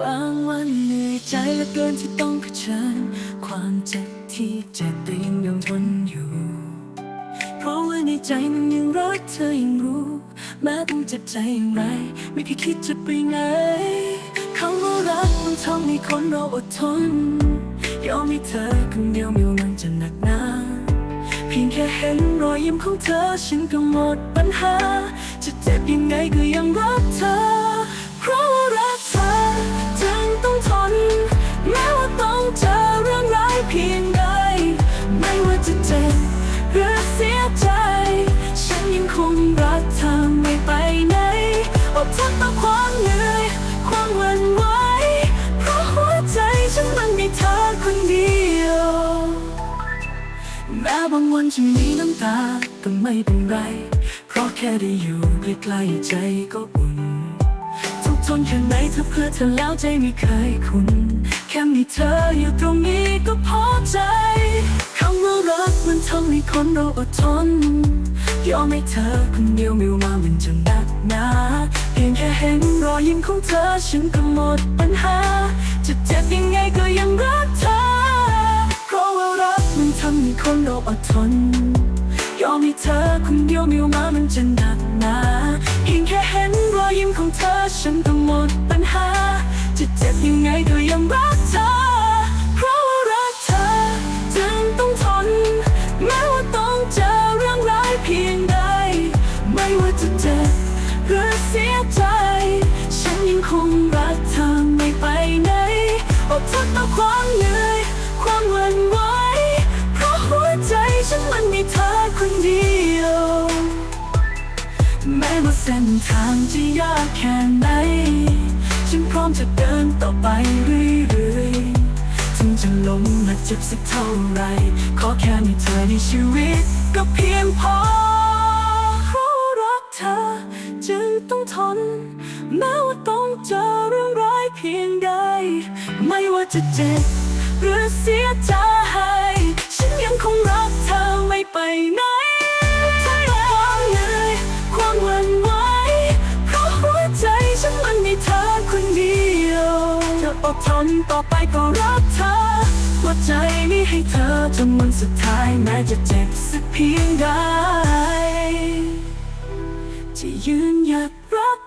บางวันเหนื่อยใจเหลือเกินที่ต้องเผชิญ ความเจ็บที่เจ็บแต่ยังยังทนอยู่ เพราะว่าในใจมันยังรักเธอยังรู้แม้ต้องเจ็บใจอย่างไร ไม่เคยคิดจะไปไหนคำว่ารักมันทำให้คนเราอดทนยอมให้เธอคนเดียวมิวมันจะหนักหนาเพียงแค่เห็นรอยยิ้มของเธอ ฉันก็หมดปัญหา จะเจ็บยังไงก็ยังรักเธอ เพราะว่ารัก ต่อความเหนื่อย ความหวั่นไหวเพราะหัวใจฉันมันมีเธอคนเดียว แม้บางวันจะมีน้ำตาก็ไม่เป็นไร เพราะแค่ได้อยู่ใกล้ๆใจก็อุ่น ทุกทนแค่ไหนถ้าเพื่อเธอแล้วใจไม่เคยคุ้นแค่มีเธออยู่ตรงนี้ก็พอใจคำว่ารักมันทำให้คนเราอดทน ยอมให้เธอคนเดียวม่ว่ามันจะหนักหนาเพียงแค่เห็นรอยยิ้มของเธอฉันก็หมดปัญหา จะเจ็บยังไงก็ยังรักเธอ เพราะว่ารักมันทำให้คนเราอดทน ยอมให้เธอคนเดียวม่ว่ามันจะหนักหนาเพียงแค่เห็นรอยยิ้มของเธอฉันก็หมดปัญหา จะเจ็บยังไงก็ยังรักเธอ สียใจ ฉันยังคงรักเธอไม่ไปไหนอดทนต่อความเหนื่อย ความหวั่นไหวเพราะหัวใจฉันมันมีเธอคนเดียว แม้ว่าเส้นทางจะยากแค่ไหน ฉันพร้อมจะเดินต่อไปเรื่อยๆ ถึงจะล้มและเจ็บสักเท่าไร ขอแค่มีเธอในชีวิตก็เพียง ต้องเจอเรื่องร้ายเพียงใด ไม่ว่าจะเจ็บหรือเสียใจ ฉันยังคงรักเธอไม่ไปไหนทั้งความเหนื่อยความหวั่นไหวเพราะหัวใจฉันมันมีเธอคนเดียวจะอดทนต่อไปก็รักเธอหัวใจไม่ให้เธอจนวันสุดท้ายแม้จะเจ็บสักเพียงใดจะยืนหยัดรัก